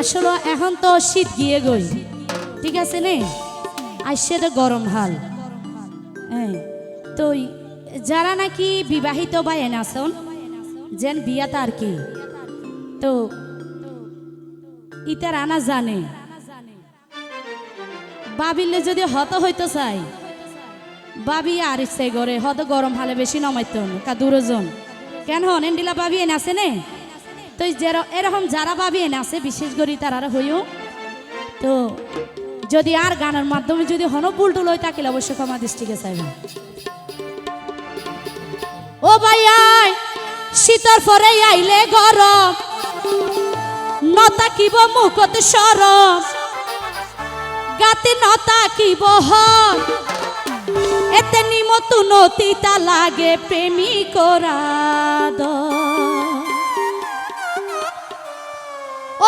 আসলে এখন তো শীত গিয়ে গই। ঠিক আছে নে? আসছে তো গরম হাল। হ্যাঁ তো যারা নাকি বিবাহিত বা এনাসন, যেন বিয়াতা আর কি? তো ইতার আনা জানে। বাবিলে যদি হত হইতো চাই, বাবি আর ইচ্ছে করে হত গরম হালে বেশি নমাইত কা দুরজন। কেন হন এন্ডিলা বাবি এনে আছে নে? তো যের- এরকম যারা বাবি এনে আছে, বিশেষ করে তারা হইও। তো যদি আর গানের মাধ্যমে যদি হন পুলটুল হই তাকিলে অবশ্যই ক্ষমা দৃষ্টিকে চাইবেন ও ভাইয়াই শীতর পরে আইলে গরম নতাকিব মুখত সরম, গাতে নতাকিব হম। এতে নিমতু নতিতা লাগে প্রেমিকরা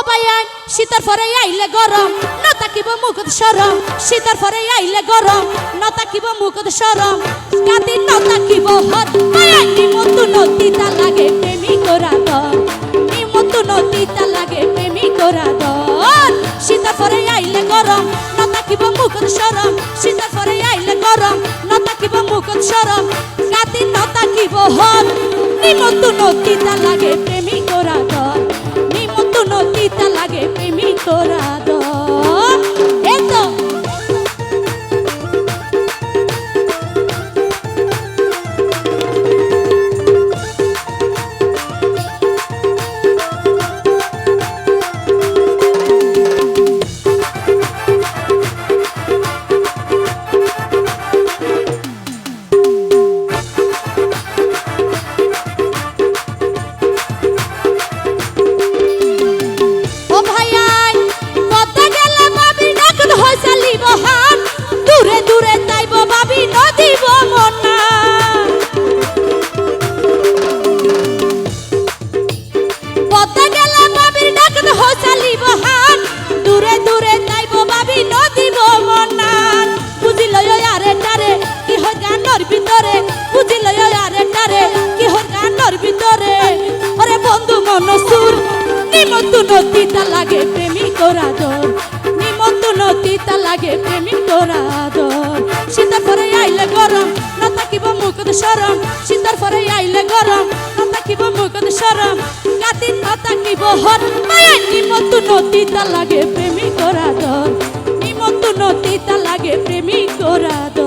ও ভাইয়া শীতের পরে আইলে গরম, ন তাকিব মুখত সরম। শীতের পরে আইলে গরম, ন তাকিব মুখত সরম। কাতি ন তাকিব হত ভাইয়া নিমতু নতিতা লাগে প্রেমিকরা দর নিমতু নতিতা লাগে প্রেমিকরা দর শীতের পরে আইলে গরম, ন তাকিব মুখত সরম। শীতের পরে আইলে গরম, ন তাকিব মুখত সরম। কাতি ন তাকিব হত নিমতু নতিতা লাগে প্রেমিকরা প্রেমিকরা নিমন্ত নদীতা লাগে প্রেমিকরা দর নিমন্ত নদীতা লাগে প্রেমিকরা দর শীতের পরে আইলে গরম, না তাকিব মুখত সরম। শীতের পরে আইলে গরম, না তাকিব মুখত সরম। কাতিন না তাকিব হর মায়া। নিমন্ত নদীতা লাগে প্রেমিকরা দর নিমন্ত নদীতা লাগে প্রেমিকরা দর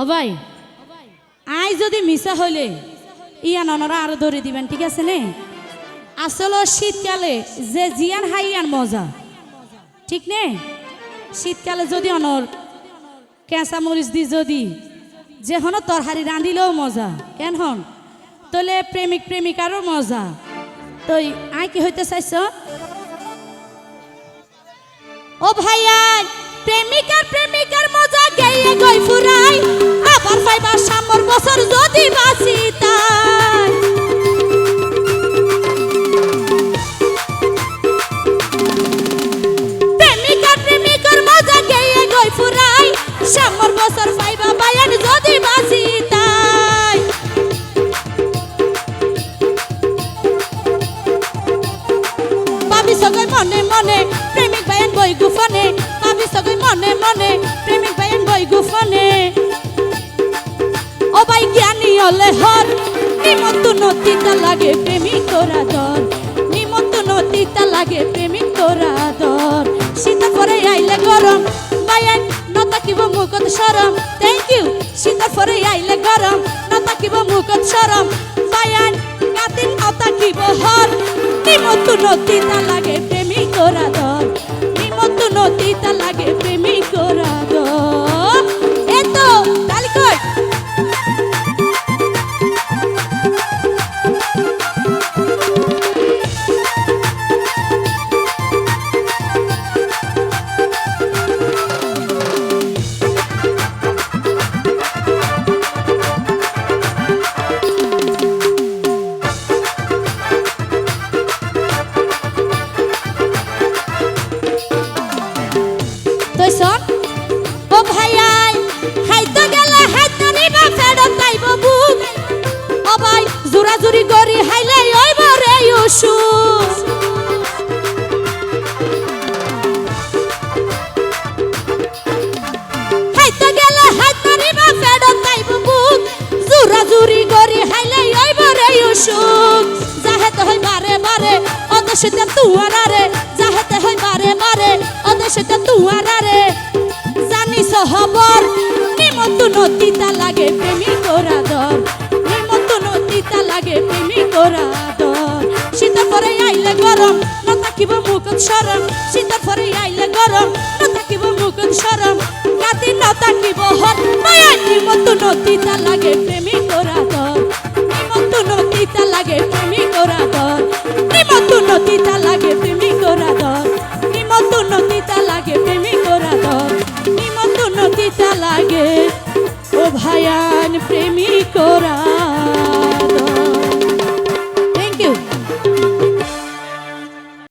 ও ভাই। আই যদি মিশা হইলে ইয়ান অনরা আরও ধরে দিবেন, ঠিক আছে নে? আসলে শীতকালে যে জিয়ান হাইয়ান মজা, ঠিক নে? শীতকালে যদি অনর কেঁচা মরিচ দি যদি যে হন তরহারি রাঁধিলেও মজা, কেন হন? তোলে প্রেমিক প্রেমিকারও মজা। তো আই কি হইতে চাইছ? ও ভাইয়া প্রেমিকার প্রেমিকার মজা গেয়ে গই ফুরাই আবার পাইবা সামর বছর যদি বাসি তাই। প্রেমিকার প্রেমিকার মজা গেয়ে গই ফুরাই সামর বছর পাইবা বায়ান যদি বাসি তাই। পাবি সগৈ মনে মনে, প্রেমিক বায়ান বই গুফনে, পাবি সগৈ মনে মনে, প্রেমিক বায়ান বই গুফনে। ভাই জ্ঞানী হলে হর নিমন্ত নতিতা লাগে প্রেমিক তোরা দর নিমন্ত নতিতা লাগে প্রেমিক তোরা দর শীতা পরে আইলে গরম। বায়ান নতাকিব মুখত সরম। থ্যাংক ইউ শীতা পরে আইলে গরম। নতাকিব মুখত সরম। বায়ান কাতিন নতাকিব হর। নিমন্ত নতিতা লাগে প্রেমিক তোরা দর নিমন্ত নতিতা লাগে প্রেমিক অদশিতে তুয়ারারে যাহেতে হই বারে বারে অদশিতে তুয়ারারে জানিস হবর নিমন্ত নতিতা লাগে প্রেমী তোরা দর। নিমন্ত নতিতা লাগে প্রেমী তোরা দর। শীতের পরে আইলে গরম, না থাকিব মুখত সরম। শীতের পরে আইলে গরম, না থাকিব মুখত সরম। গাতি না থাকিব হর মায়া নিমন্ত নতিতা লাগে প্রেমী নদীতা লাগে প্রেমী করা দর নিমন্তু নদীতা লাগে প্রেমী করা দর নিমন্তু নদীতা লাগে। ও ভায়ান প্রেমী করা